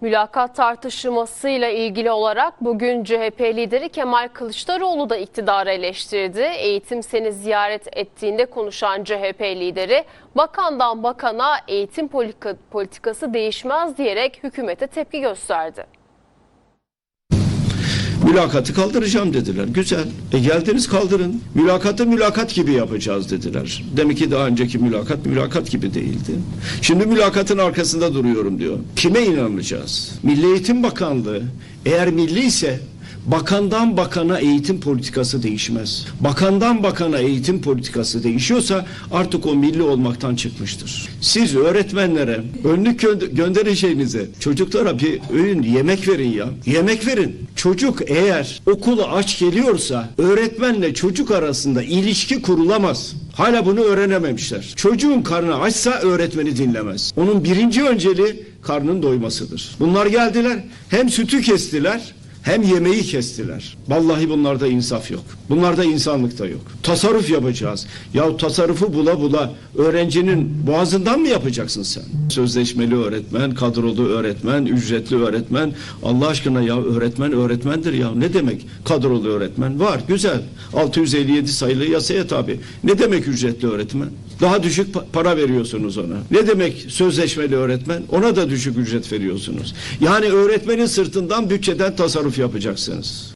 Mülakat tartışmasıyla ilgili olarak bugün CHP lideri Kemal Kılıçdaroğlu da iktidarı eleştirdi. Eğitim seni ziyaret ettiğinde konuşan CHP lideri bakandan bakana eğitim politika- politikası değişmez diyerek hükümete tepki gösterdi. Mülakatı kaldıracağım dediler. Güzel. E geldiniz kaldırın. Mülakatı mülakat gibi yapacağız dediler. Demek ki daha önceki mülakat mülakat gibi değildi. Şimdi mülakatın arkasında duruyorum diyor. Kime inanacağız? Milli Eğitim Bakanlığı eğer milli ise bakandan bakana eğitim politikası değişmez. Bakandan bakana eğitim politikası değişiyorsa artık o milli olmaktan çıkmıştır. Siz öğretmenlere önlük gö- göndereceğinize çocuklara bir öğün yemek verin ya. Yemek verin. Çocuk eğer okula aç geliyorsa öğretmenle çocuk arasında ilişki kurulamaz. Hala bunu öğrenememişler. Çocuğun karnı açsa öğretmeni dinlemez. Onun birinci önceliği karnın doymasıdır. Bunlar geldiler hem sütü kestiler hem yemeği kestiler. Vallahi bunlarda insaf yok. Bunlarda insanlık da yok. Tasarruf yapacağız. Ya tasarrufu bula bula öğrencinin boğazından mı yapacaksın sen? Sözleşmeli öğretmen, kadrolu öğretmen, ücretli öğretmen. Allah aşkına ya öğretmen öğretmendir ya. Ne demek kadrolu öğretmen? Var güzel. 657 sayılı yasaya tabi. Ne demek ücretli öğretmen? Daha düşük pa- para veriyorsunuz ona. Ne demek sözleşmeli öğretmen? Ona da düşük ücret veriyorsunuz. Yani öğretmenin sırtından bütçeden tasarruf yapılacaksınız.